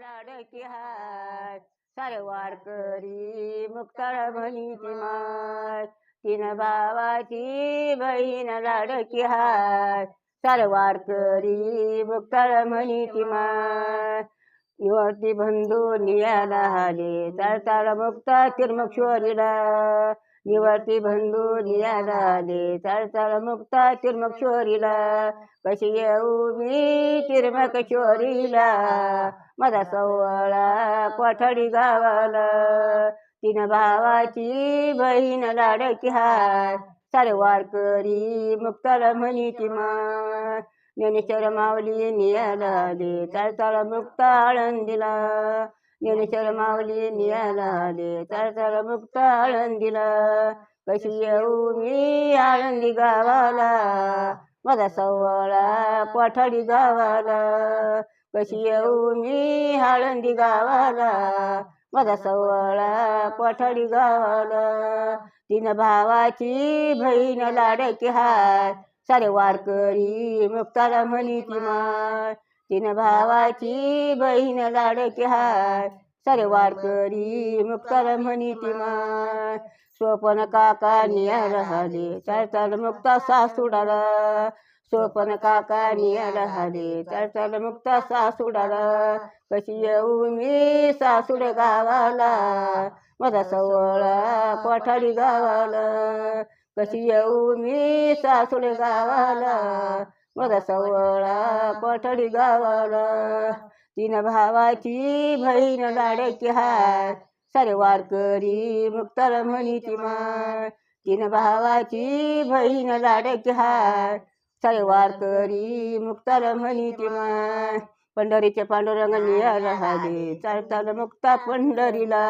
लाडकी हाय सारे वारकरी मुक्ताळ म्हणीची माय तीन भावाची बहीण लाडकी हाय सारे वारकरी मुक्ताळ म्हणीची माय निवर्ती बंधू नियाला हाले. चालताळ मुक्ता तिरमक्षोरीला निवर्ती बंधू नियाला आले चालताळ मुक्ता तिरमक्षोरीला कशी येऊ मी तिरमक्षोरीला माझा सवळा कोठडी गावाला. तीन भावाची बहीण लाडकी हाय सारे वारकरी मुक्ताला म्हणी ती मा ज्ञानेश्वर माऊली नियाला आले चालताळ मुक्ता आळंदीला. ज्ञानेश्वर माऊली नियाला आले चालताळ मुक्ता आळंदीला कशी येऊ मी आळंदी गावाला माझा सवळा कोठाडी गावाला कशी येऊ मी आळंदी गावाला माझा सवळा कोठाडी गावाला तीन भावाची बहीण लाडकी हाय सारे वारकरी मुक्ताला म्हणी ती माय तीन भावाची बहीण लाडकी हाय सारे वारकरी मुक्ताला म्हणी ती माय. सोपन काका निया राहिले चालताल मुक्ता सासुडाला सोपन काका निया राहिले चालताल मुक्ता सासुडाला कशी येऊ मी सासूड गावाला माझा सवळा कोठाडी गावाला. कशी येऊ मी सासूड गावाला मग सवळा पठडी गावाला. तीन भावाची बहीण लाडकी हाय सारे वारकरी मुक्ताला म्हणी ती माय तीन भावाची बहीण लाडकी हाय सारे वारकरी मुक्ताला म्हणी ती माय पंढरीचे पांडुरंग निया राहिले चालताल मुक्ता पंढरीला.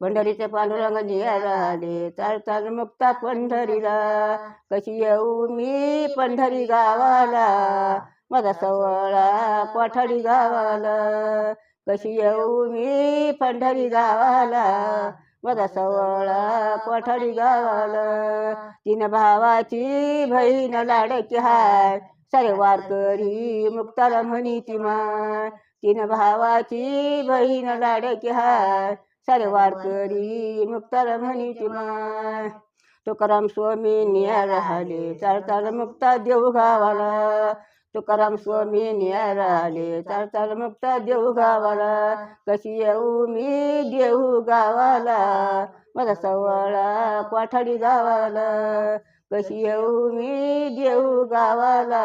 पंढरीचे पांडुरंग निया राहिले चालताल मुक्ता पंढरीला. कशी येऊ मी पंढरी गावाला? माझा सवळा पठडी गावाला. कशी येऊ मी पंढरी गावाला? माझा सवळा पठडी गावाला. तीन भावाची बहीण लाडकी हाय. सारे वारकरी मुक्ताला म्हणी ती माय. तीन भावाची बहीण लाडकी हाय. सारे वारकरी मुक्ताला म्हणी ती माय तुकाराम स्वामी निया राहिले चालताल मुक्ता देऊ गावाला. तुकाराम स्वामी निया राहिले चालताल मुक्ता देऊ गावाला. कशी येऊ मी देऊ गावाला मला सवळा कोठाडी गावाला. कशी येऊ मी देऊ गावाला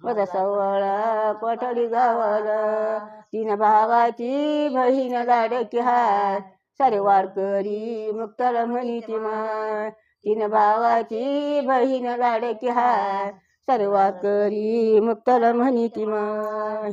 माझा सवळा कोठाडी गावाला. तीन भावाची बहीण लाडकी हाय. सारे वारकरी मुक्ताला म्हणी ती माय. तीन भावाची बहीण लाडकी हाय. सारे करी मुक्ताला म्हणी ती माय.